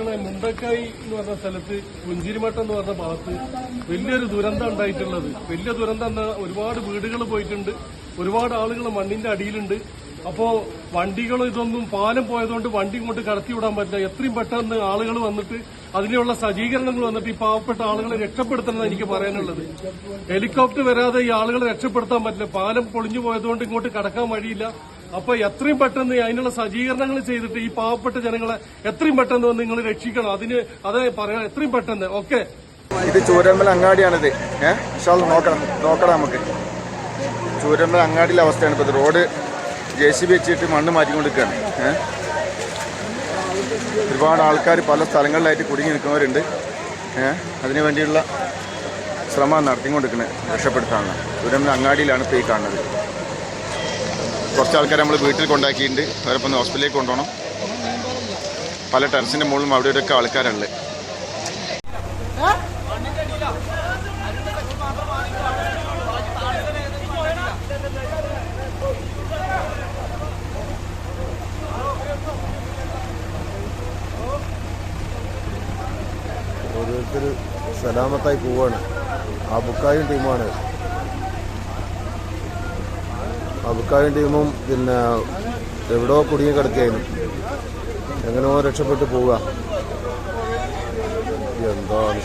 സുഹൃത്തുക്കളെ മുണ്ടക്കായി എന്ന് പറഞ്ഞ സ്ഥലത്ത് പുഞ്ചിരിമട്ടം എന്ന് പറഞ്ഞ ഭാഗത്ത് വലിയൊരു ദുരന്തം ഉണ്ടായിട്ടുള്ളത്. വലിയ ദുരന്തം എന്ന് ഒരുപാട് വീടുകൾ പോയിട്ടുണ്ട്. ഒരുപാട് ആളുകൾ മണ്ണിന്റെ അടിയിലുണ്ട്. അപ്പോ വണ്ടികളും ഇതൊന്നും പാലം പോയതുകൊണ്ട് വണ്ടി ഇങ്ങോട്ട് കടത്തിവിടാൻ പറ്റില്ല. എത്രയും പെട്ടെന്ന് ആളുകൾ വന്നിട്ട് അതിനുള്ള സജ്ജീകരണങ്ങൾ വന്നിട്ട് ഈ പാവപ്പെട്ട ആളുകളെ രക്ഷപ്പെടുത്തണമെന്ന് എനിക്ക് പറയാനുള്ളത്. ഹെലികോപ്റ്റർ വരാതെ ഈ ആളുകളെ രക്ഷപ്പെടുത്താൻ പറ്റില്ല. പാലം പൊളിഞ്ഞു പോയതുകൊണ്ട് ഇങ്ങോട്ട് കടക്കാൻ വഴിയില്ല. അപ്പൊ എത്രയും പെട്ടെന്ന് അതിനുള്ള സജ്ജീകരണങ്ങൾ ചെയ്തിട്ട് ഈ പാവപ്പെട്ട ജനങ്ങളെ എത്രയും പെട്ടെന്ന് നിങ്ങൾ രക്ഷിക്കണം. അതിന് അത് പറയാം എത്രയും പെട്ടെന്ന്. ഓക്കെ? ഇത് ചൂരമ്മൽ അങ്ങാടിയാണിത്. ഏഹ് നോക്കണം. നോക്കണം നമുക്ക്. ചൂരമ്പൽ അങ്ങാടിയിലെ അവസ്ഥയാണ് ഇപ്പൊ റോഡ് ജെ സി ബി വെച്ചിട്ട് മണ്ണ് മാറ്റിക്കൊണ്ടിരിക്കുകയാണ്. ഏഹ് ഒരുപാട് ആൾക്കാർ പല സ്ഥലങ്ങളിലായിട്ട് കുടുങ്ങി നിൽക്കുന്നവരുണ്ട്. ഏഹ് അതിനു വേണ്ടിയുള്ള ശ്രമം നടത്തിക്കൊണ്ടിരിക്കുന്നത് രക്ഷപ്പെടുത്താനുള്ള. ചൂരമ്മൽ അങ്ങാടിയിലാണ് ഇപ്പോൾ ഈ കാണുന്നത്. കുറച്ച് ആൾക്കാരെ നമ്മൾ വീട്ടിൽ കൊണ്ടാക്കിയിട്ടുണ്ട്. അവരപ്പം ഒന്ന് ഹോസ്പിറ്റലിലേക്ക് കൊണ്ടുപോകണം. പല ടെറസിന്റെ മുകളിലും അവിടെ ഇവിടെയൊക്കെ ആൾക്കാരുണ്ട്. ഓരോരുത്തർ സലാമത്തായി പോവാണ്. ആ ബുക്കായും ടീമാണ് ആ ബുക്കായും ടീമും പിന്നെ എവിടോ കുടുങ്ങി കിടക്കുകയായിരുന്നു. എങ്ങനെയോ രക്ഷപ്പെട്ടു പോവുക. എന്താണ്